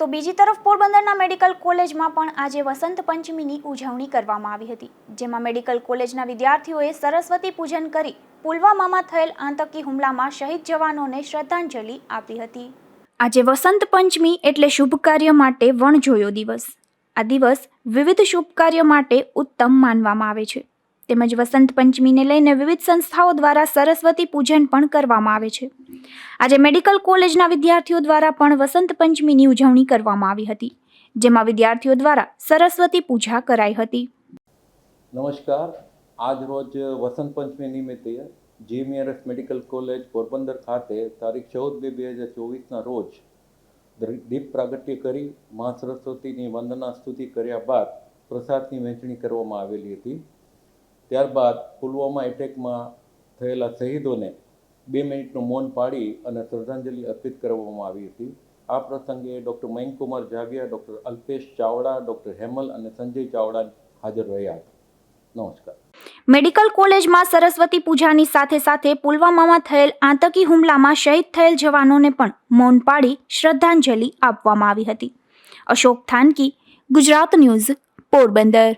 તો બીજી તરફ પોરબંદરના મેડિકલ કોલેજમાં પણ આજે વસંત પંચમીની ઉજવણી કરવામાં આવી હતી, જેમાં મેડિકલ કોલેજના વિદ્યાર્થીઓએ સરસ્વતી પૂજન કરી પુલવામામાં થયેલ આતંકી હુમલામાં શહીદ જવાનોને શ્રદ્ધાંજલિ આપી હતી. આજે વસંત પંચમી એટલે શુભ કાર્ય માટે વણજોયો દિવસ. આ દિવસ વિવિધ શુભ કાર્ય માટે ઉત્તમ માનવામાં આવે છે. તેમજ વસંત પંચમીને લઈને વિવિધ સંસ્થાઓ દ્વારા સરસ્વતી પૂજન પણ કરવામાં આવે છે. આજે મેડિકલ કોલેજના વિદ્યાર્થીઓ દ્વારા પણ વસંત પંચમીની ઉજવણી કરવામાં આવી હતી, જેમાં વિદ્યાર્થીઓ દ્વારા સરસ્વતી પૂજા કરાઈ હતી. નમસ્કાર. આજ રોજ વસંત પંચમી નિમિત્તે જીએમઆરએસ મેડિકલ કોલેજ પોરબંદર ખાતે તારીખ ચૌદ બે બે હજાર ચોવીસના રોજ દીપ પ્રાગટ્ય કરી મા સરસ્વતીની વંદના સ્તુતિ કર્યા બાદ પ્રસાદની વહેંચણી કરવામાં આવેલી હતી. ત્યારબાદ પુલવામા એટેકમાં થયેલા શહીદોને બે મિનિટનું મૌન પાડી અને શ્રદ્ધાંજલિ અર્પિત કરવામાં આવી હતી. આ પ્રસંગે doctor Mayankumar Jagiya, doctor Alpesh Chavda, doctor Hemal અને સંજય ચાવડા હાજર રહ્યા હતા. નમસ્કાર. મેડિકલ કોલેજમાં સરસ્વતી પૂજાની સાથે સાથે પુલવામામાં થયેલ આતંકી હુમલામાં શહીદ થયેલ જવાનોને પણ મૌન પાડી શ્રદ્ધાંજલિ આપવામાં આવી હતી. અશોક થાનકી, ગુજરાત ન્યૂઝ, પોરબંદર.